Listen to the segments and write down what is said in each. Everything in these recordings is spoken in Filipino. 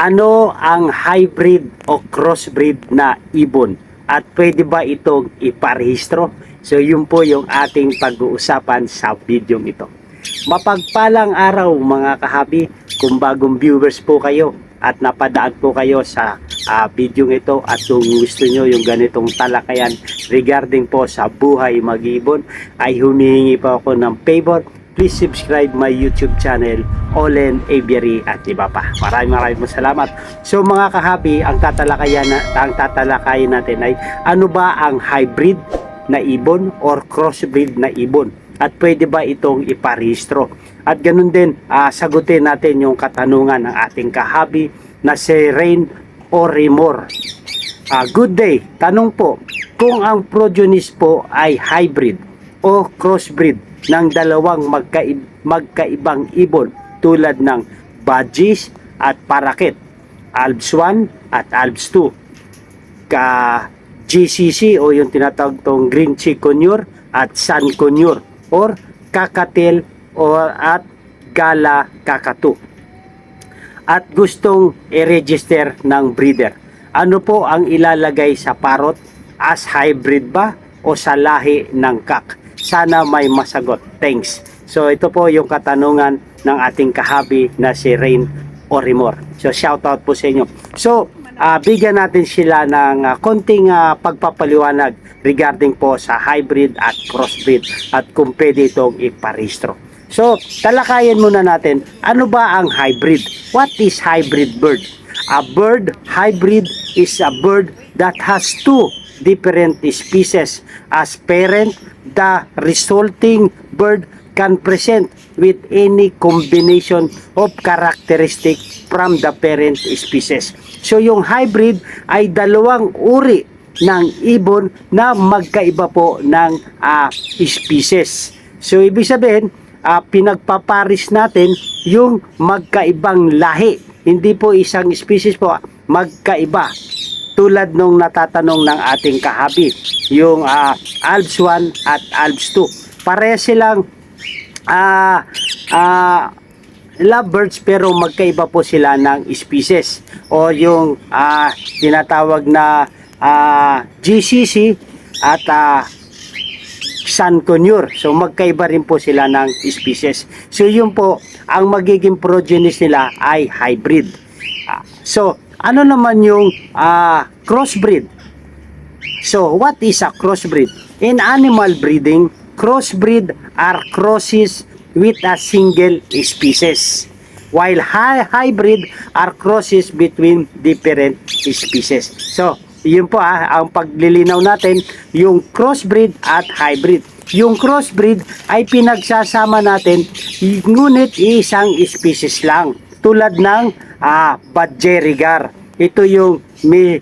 Ano ang hybrid o crossbreed na ibon? At pwede ba itong iparehistro? So yun po yung ating pag-uusapan sa video ito. Mapagpalang araw mga kahabi, kung bagong viewers po kayo at napadaan po kayo sa ah, video ito at kung gusto nyo yung ganitong talakayan regarding po sa buhay mag-ibon ay humihingi po ako ng favor please subscribe my YouTube channel Olen Aviary at iba pa. Maraming maraming salamat. So mga kahabi, ang tatalakayan na, ang tatalakayin natin ay ano ba ang hybrid na ibon or crossbreed na ibon? At pwede ba itong iparehistro? At ganun din, ah, sagutin natin yung katanungan ng ating kahabi na si Rain Orimor. Ah, good day. Tanong po, kung ang progenies po ay hybrid o crossbreed ng dalawang magkaib magkaibang ibon tulad ng budgies at parakit, Alps 1 at Alps 2, ka GCC o yung tinatawag tong Green Cheek Conure at Sun Conure or Kakatil or at Gala Kakatu at gustong i-register ng breeder. Ano po ang ilalagay sa parot? As hybrid ba o sa lahi ng kak? Sana may masagot. Thanks. So ito po yung katanungan ng ating kahabi na si Rain Orimor. So shout out po sa inyo. So ah, bigyan natin sila ng ah, konting ah, pagpapaliwanag regarding po sa hybrid at crossbreed at kung pwede itong iparehistro. So, talakayan muna natin, ano ba ang hybrid? What is hybrid bird? A bird hybrid is a bird that has two different species as parent. The resulting bird can present with any combination of characteristic from the parent species. So, yung hybrid ay dalawang uri ng ibon na magkaiba po ng ah, species. So, ibig sabihin, ah, pinagpaparis natin yung magkaibang lahi. Hindi po isang species po, magkaiba. Tulad nung natatanong ng ating kahabi, yung ah, Alps 1 at Alps 2. Pareha silang ah ah, lovebirds pero magkaiba po sila ng species o yung ah, tinatawag na ah, GCC at ah, Sun Conure. So magkaiba rin po sila ng species. So yun po, ang magiging progenies nila ay hybrid. Ah, so ano naman yung ah, crossbreed? So what is a crossbreed? In animal breeding, crossbreed are crosses with a single species. While hy- hybrid are crosses between different species. So, yun po ah, ang paglilinaw natin, yung crossbreed at hybrid. Yung crossbreed ay pinagsasama natin, ngunit isang species lang. Tulad ng ah, Badgerigar. Ito yung Mi-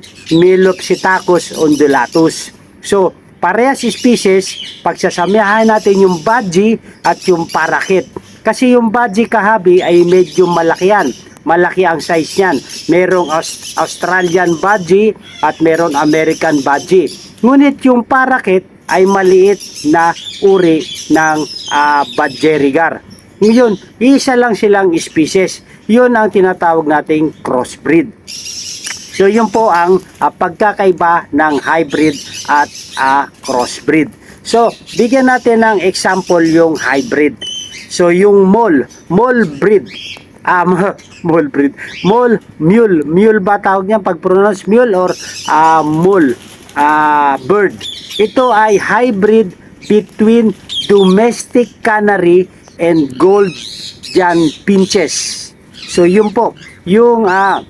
undulatus. So, parehas species, pagsasamihan natin yung Badgie at yung Parakit. Kasi yung Badgie kahabi ay medyo malaki yan. Malaki ang size niyan. Merong Aus- Australian Badgie at merong American Badgie. Ngunit yung Parakit ay maliit na uri ng uh, Badgerigar. Ngayon, isa lang silang species. Yun ang tinatawag nating crossbreed. So yun po ang ah, pagkakaiba ng hybrid at ah, crossbreed. So bigyan natin ng example yung hybrid. So yung mole, mole breed. Um, mole breed. Mole, mule. Mule ba tawag niya pag pronounce mule or ah, mole? Ah, bird. Ito ay hybrid between domestic canary and gold jan pinches. So yun po, yung ah,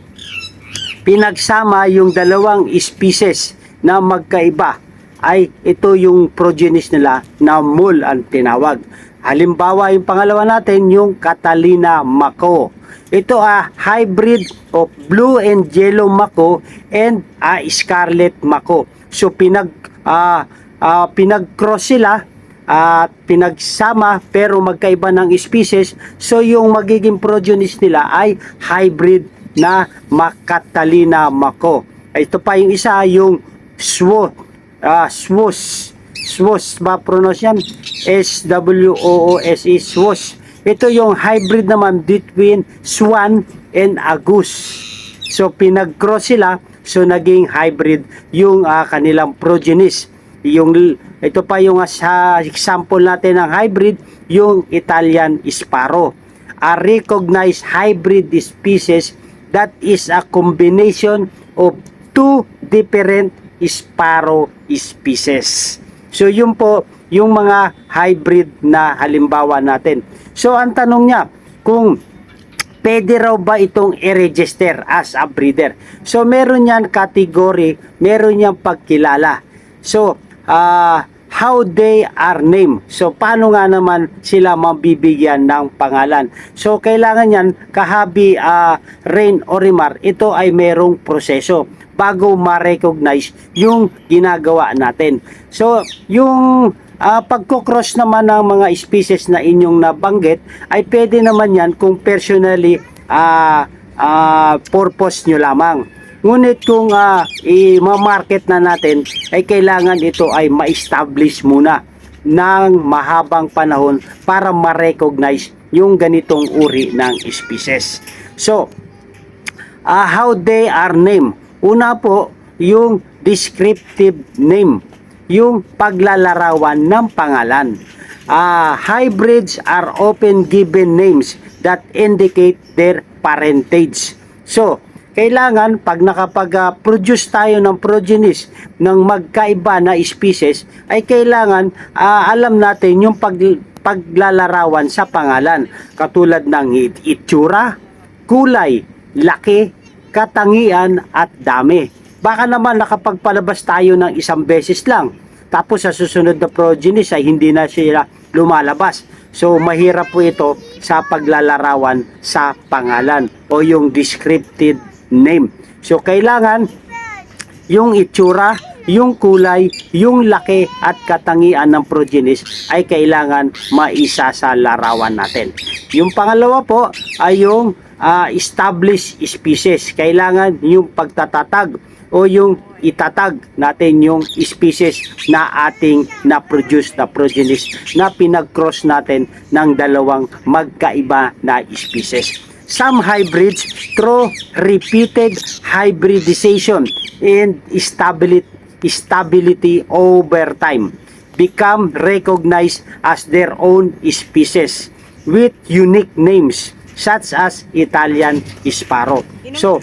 pinagsama yung dalawang species na magkaiba ay ito yung progenies nila na mole ang tinawag. Halimbawa yung pangalawa natin yung Catalina Mako. Ito ah hybrid of blue and yellow Mako and ah, scarlet Mako. So pinag ah, ah, pinag-cross sila at pinagsama pero magkaiba ng species. So yung magiging progenies nila ay hybrid na Makatalina Mako. Ito pa yung isa, yung Swo, ah, Swos. Swos ba pronounce yan? S-W-O-O-S-E, Swos. Ito yung hybrid naman between Swan and Agus. So pinag-cross sila, so naging hybrid yung ah, kanilang progenies. Yung ito pa yung ah, sa example natin ng hybrid, yung Italian Sparrow. A recognized hybrid species that is a combination of two different sparrow species. So yun po yung mga hybrid na halimbawa natin. So ang tanong niya, kung pwede raw ba itong i-register as a breeder? So meron yan category, meron yan pagkilala. So ah, how they are named. So paano nga naman sila mabibigyan ng pangalan? So kailangan yan kahabi ah, Rain Orimar, ito ay merong proseso bago ma-recognize yung ginagawa natin. So yung Ah, pagkocross naman ng mga species na inyong nabanggit ay pwede naman yan kung personally ah, ah, purpose nyo lamang. Ngunit kung ah, i-market na natin ay kailangan ito ay ma-establish muna ng mahabang panahon para ma-recognize yung ganitong uri ng species. So, ah, how they are named. Una po, yung descriptive name yung paglalarawan ng pangalan. Ah, hybrids are often given names that indicate their parentage. So, kailangan pag nakapag-produce tayo ng progenies ng magkaiba na species, ay kailangan ah, alam natin yung pag, paglalarawan sa pangalan. Katulad ng it- itsura, kulay, laki, katangian at dami. Baka naman nakapagpalabas tayo ng isang beses lang. Tapos sa susunod na progenies ay hindi na sila lumalabas. So mahirap po ito sa paglalarawan sa pangalan o yung descriptive name. So kailangan yung itsura, yung kulay, yung laki at katangian ng progenies ay kailangan maisa sa larawan natin. Yung pangalawa po ay yung ah, established species. Kailangan yung pagtatatag o yung itatag natin yung species na ating na-produce na progenies na pinag-cross natin ng dalawang magkaiba na species. Some hybrids through repeated hybridization and stability over time become recognized as their own species with unique names such as Italian Sparrow. So,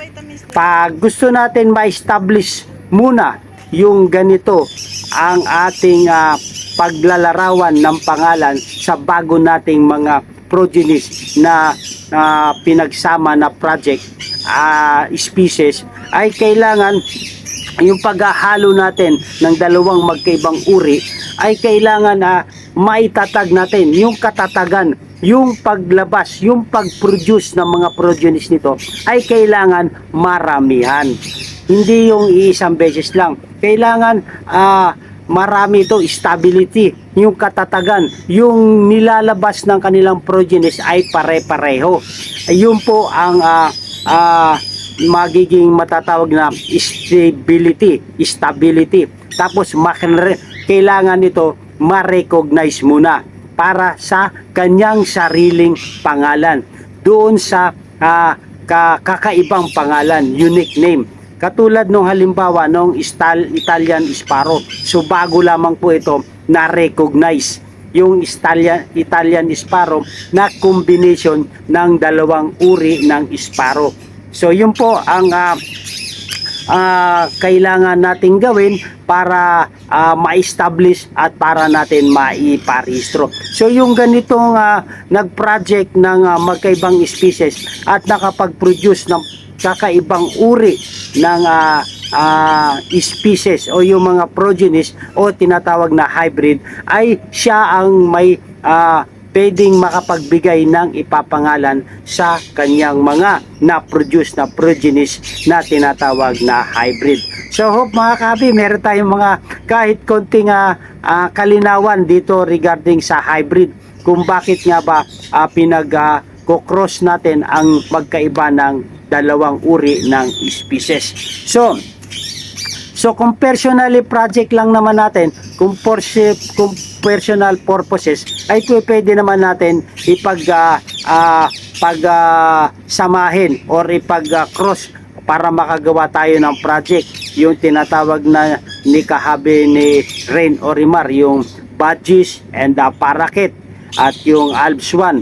pag gusto natin ma-establish muna yung ganito ang ating ah, paglalarawan ng pangalan sa bago nating mga progenies na ah, pinagsama na project ah, species ay kailangan yung paghahalo natin ng dalawang magkaibang uri ay kailangan na maitatag natin yung katatagan yung paglabas, yung pag-produce ng mga progenies nito ay kailangan maramihan. Hindi yung iisang beses lang. Kailangan ah, marami ito, stability, yung katatagan, yung nilalabas ng kanilang progenies ay pare-pareho. Yun po ang ah, ah, magiging matatawag na stability, stability. Tapos kailangan ito ma-recognize muna para sa kanyang sariling pangalan doon sa ka- kakaibang pangalan, unique name. Katulad nung halimbawa nung Istal- Italian Sparrow. So bago lamang po ito na-recognize yung Italian, Italian Sparrow na combination ng dalawang uri ng Sparrow. So yun po ang ah, ah, kailangan nating gawin para ah, ma-establish at para natin maiparehistro. So yung ganitong ah, nag-project ng ah, magkaibang species at nakapag-produce ng kakaibang uri ng ah, ah, species o yung mga progenies o tinatawag na hybrid ay siya ang may ah, pwedeng makapagbigay ng ipapangalan sa kanyang mga na-produce na progenies na tinatawag na hybrid. So hope mga kabi, meron tayong mga kahit konting ah, ah, kalinawan dito regarding sa hybrid kung bakit nga ba ah, pinag ah, cross natin ang magkaiba ng dalawang uri ng species. So, So kung personally project lang naman natin, kung, porsi, kung personal purposes, ay pwede naman natin ipag ah, ah, pag ah, samahin or ipag ah, cross para makagawa tayo ng project. Yung tinatawag na ni kahabi ni Rain Orimar yung Badges and the Paraket at yung Alps 1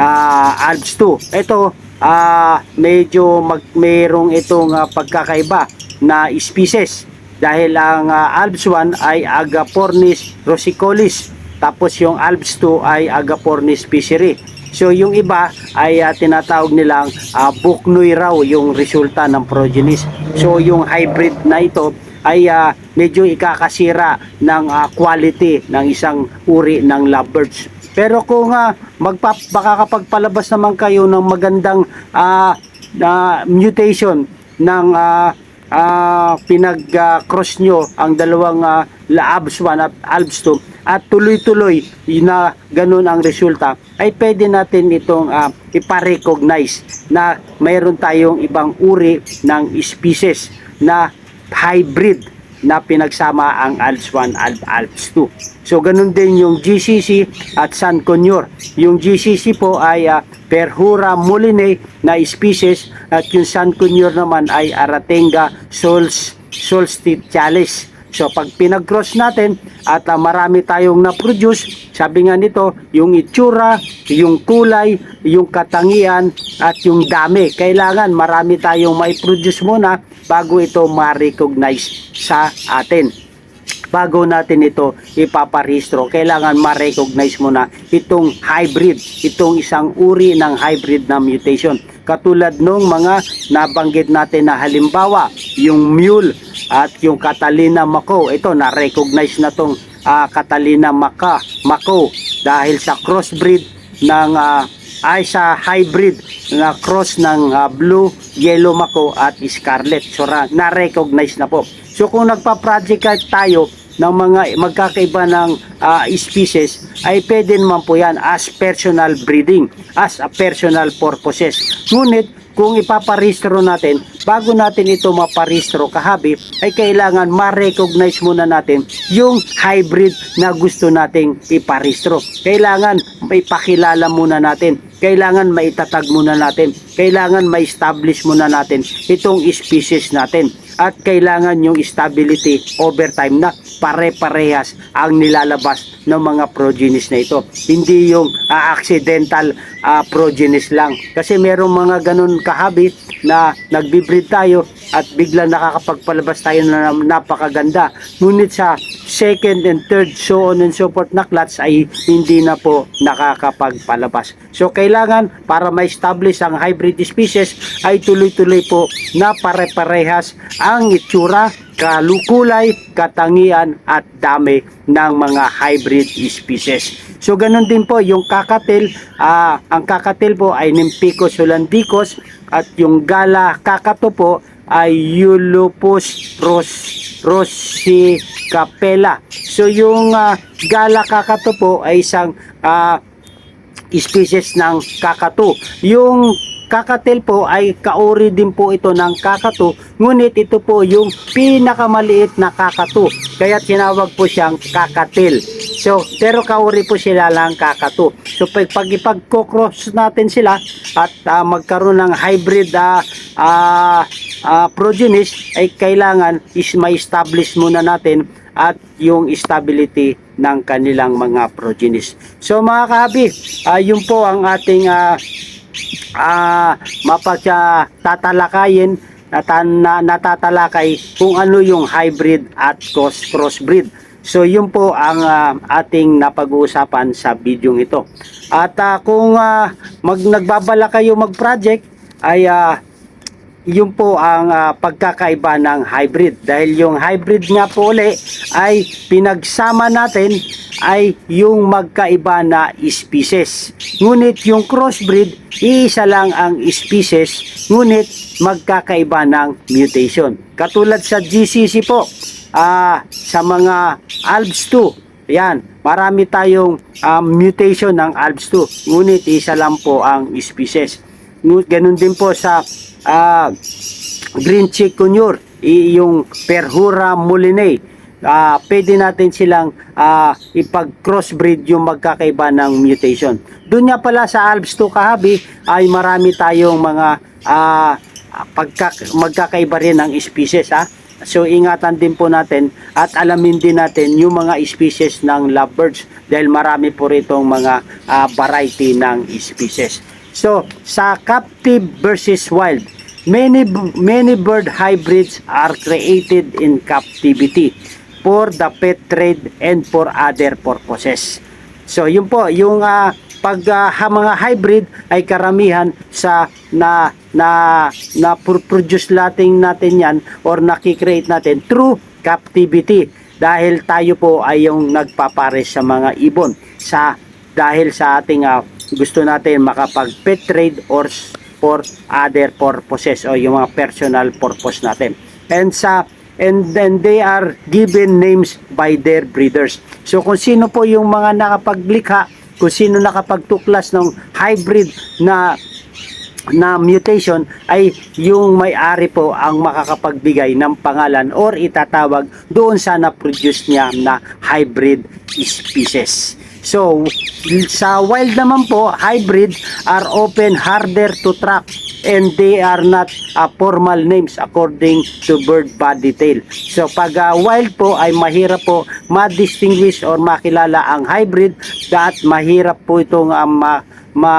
ah, Alps 2 ito ah, medyo mag, mayroong itong ah, pagkakaiba na species dahil ang ah, Alps 1 ay Agapornis rosicolis tapos yung Alps 2 ay Agapornis pisciri So yung iba ay ah, tinatawag nilang uh, buknoy raw yung resulta ng progenies. So yung hybrid na ito ay ah, medyo ikakasira ng ah, quality ng isang uri ng lovebirds. Pero kung uh, magpa baka kapag palabas naman kayo ng magandang ah, na mutation ng ah, ah, pinag-cross nyo ang dalawang uh, Alps 1 at Alps 2 at tuloy-tuloy na ganun ang resulta. Ay pwede natin itong ah, iparecognize na mayroon tayong ibang uri ng species na hybrid na pinagsama ang Alps 1 at Alps 2. So ganun din yung GCC at San Conyor. Yung GCC po ay ah, Perhura mulinae na species at yung San Conyor naman ay Aratenga sols, solstitialis. So pag pinag-cross natin at ah, marami tayong na-produce, sabi nga nito, yung itsura, yung kulay, yung katangian at yung dami. Kailangan marami tayong mai-produce muna bago ito ma-recognize sa atin bago natin ito ipaparehistro, kailangan ma-recognize mo na itong hybrid, itong isang uri ng hybrid na mutation. Katulad nung mga nabanggit natin na halimbawa, yung mule at yung Catalina Mako. Ito, na-recognize na tong ah, Catalina Maka, Mako dahil sa crossbreed ng ah, ay sa hybrid na cross ng ah, blue, yellow mako at scarlet. So na-recognize na po. So kung nagpa-project tayo ng mga magkakaiba ng ah, species ay pwede naman po yan as personal breeding, as a personal purposes. Ngunit kung ipaparehistro natin, bago natin ito maparehistro kahabi, ay kailangan ma-recognize muna natin yung hybrid na gusto nating iparehistro. Kailangan maipakilala muna natin. Kailangan maitatag muna natin. Kailangan ma-establish muna natin itong species natin. At kailangan yung stability over time na pare-parehas ang nilalabas ng mga progenies na ito. Hindi yung ah, accidental ah, progenies lang. Kasi merong mga ganun kahabi na nagbibreed tayo at bigla nakakapagpalabas tayo na napakaganda. Ngunit sa second and third so on and so forth na clats ay hindi na po nakakapagpalabas. So kailangan para ma-establish ang hybrid species ay tuloy-tuloy po na pare-parehas ang itsura, kalukulay, katangian at dami ng mga hybrid species. So ganun din po yung kakatil, ah, ang kakatil po ay Nympicus hollandicus at yung gala kakato po ay Eulopus ros rossicapella. So yung ah, gala kakato po ay isang ah, species ng kakatu. Yung kakatil po ay kauri din po ito ng kakatu, ngunit ito po yung pinakamaliit na kakatu. Kaya tinawag po siyang kakatil. So, pero kauri po sila lang kakatu. So, pag, pag ipag-cross natin sila at ah, magkaroon ng hybrid ah, ah, ah, progenies, ay kailangan is ma-establish muna natin at yung stability ng kanilang mga progenies. So mga kahabi, ah, yun po ang ating ah, ah mapagsa tatalakayin natan, na, natatalakay kung ano yung hybrid at cross crossbreed. So yun po ang ah, ating napag-uusapan sa video ito. At ah, kung ah, mag nagbabala kayo mag-project ay ah, yun po ang ah, pagkakaiba ng hybrid. Dahil yung hybrid nga po uli ay pinagsama natin ay yung magkaiba na species. Ngunit yung crossbreed, iisa lang ang species, ngunit magkakaiba ng mutation. Katulad sa GCC po, ah, sa mga Alps 2, yan, marami tayong ah, mutation ng Alps 2, ngunit isa lang po ang species. Ganun din po sa ah, green i- yung Perhura mulinae. Ah, pwede natin silang ah, ipag-crossbreed yung magkakaiba ng mutation. Doon nga pala sa Alps 2 kahabi ay marami tayong mga ah, pagka, magkakaiba rin ang species ha. So ingatan din po natin at alamin din natin yung mga species ng lovebirds dahil marami po ritong mga ah, variety ng species. So sa captive versus wild, many many bird hybrids are created in captivity for the pet trade and for other purposes. So yun po, yung ah, pag ha- mga hybrid ay karamihan sa na na na produce natin natin yan or nakikreate natin through captivity dahil tayo po ay yung nagpapares sa mga ibon sa dahil sa ating ah, gusto natin makapag pet trade or for other purposes o yung mga personal purpose natin and sa and then they are given names by their breeders so kung sino po yung mga nakapaglikha kung sino nakapagtuklas ng hybrid na na mutation ay yung may-ari po ang makakapagbigay ng pangalan or itatawag doon sa na-produce niya na hybrid species. So, sa wild naman po, hybrid are often harder to track and they are not uh, formal names according to bird body tail. So, pag uh, wild po ay mahirap po ma-distinguish or makilala ang hybrid at mahirap po itong uh, ma, ma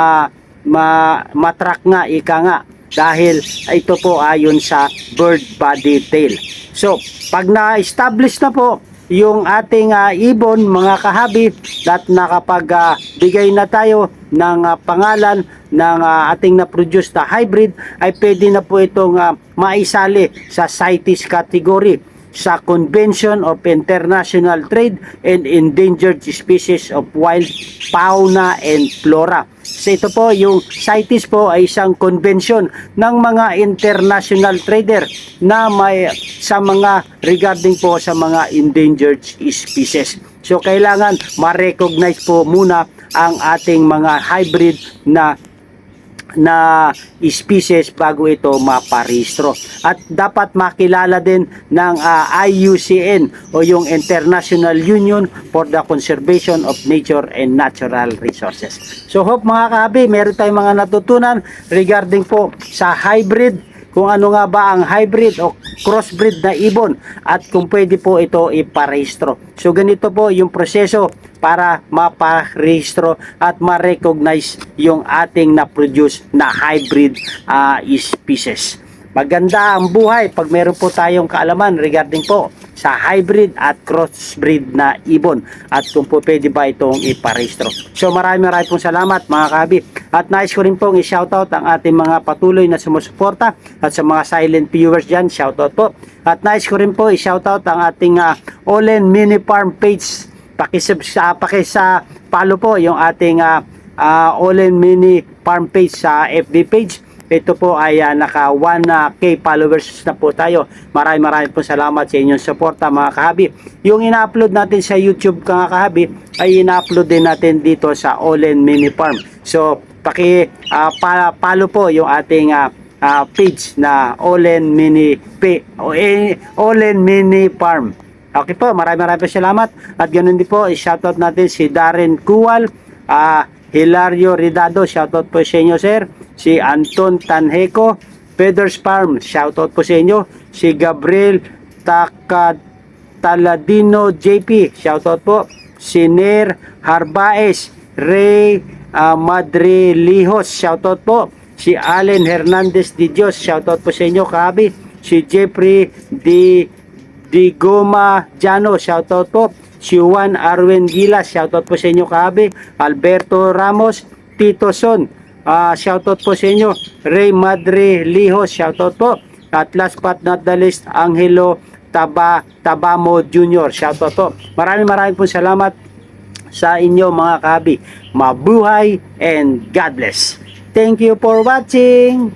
ma matrack nga ika nga dahil ito po ayon sa bird body tail. So, pag na-establish na po yung ating ah, ibon, mga kahabi, at nakapagbigay na tayo ng ah, pangalan ng ah, ating na-produce na hybrid, ay pwede na po itong ah, maisali sa CITES category sa Convention of International Trade and Endangered Species of Wild Fauna and Flora. So ito po, yung CITES po ay isang convention ng mga international trader na may sa mga regarding po sa mga endangered species. So kailangan ma-recognize po muna ang ating mga hybrid na na species bago ito maparehistro. At dapat makilala din ng ah, IUCN o yung International Union for the Conservation of Nature and Natural Resources. So hope mga kahabi, meron tayong mga natutunan regarding po sa hybrid kung ano nga ba ang hybrid o crossbreed na ibon at kung pwede po ito iparehistro. So ganito po yung proseso para maparehistro at ma-recognize yung ating na-produce na hybrid ah, species. Maganda ang buhay pag meron po tayong kaalaman regarding po sa hybrid at crossbreed na ibon at kung po pwede ba itong iparehistro. So maraming maraming pong salamat mga kabi. At nais ko rin pong i-shoutout ang ating mga patuloy na sumusuporta at sa mga silent viewers dyan, shoutout po. At nais ko rin po i-shoutout ang ating uh, Olen Mini Farm page. Pakisub sa pakisa follow po yung ating uh, uh, Olen Mini Farm page sa FB page. Ito po ay uh, naka 1k followers na po tayo. Maraming maraming po salamat sa inyong suporta mga kahabi. Yung ina-upload natin sa YouTube mga kahabi ay ina-upload din natin dito sa Olen Mini Farm. So, paki uh, pa, follow po yung ating uh, uh, page na Olen Mini P, eh, Olen Mini Farm. Okay po, maraming maraming salamat. At ganoon din po, i-shoutout natin si Darren Kuwal, ah Hilario Ridado, shoutout po sa inyo sir. Si Anton Tanheco, Feathers Farm, shoutout po sa inyo. Si Gabriel Taka Taladino JP, shoutout po. Si Ner Harbaes, Ray Madre Lijos, shoutout po. Si Allen Hernandez Di Dios, shoutout po sa inyo kabi. Si Jeffrey Di Di Goma Jano, shoutout po. Si Juan Arwen Gilas, shoutout po sa inyo kahabi. Alberto Ramos, Tito Son, ah shoutout po sa inyo. Ray Madre Lijos, shoutout po. At last but not the least, Angelo Taba, Tabamo Jr., shoutout po. Maraming maraming po salamat sa inyo mga kahabi. Mabuhay and God bless. Thank you for watching.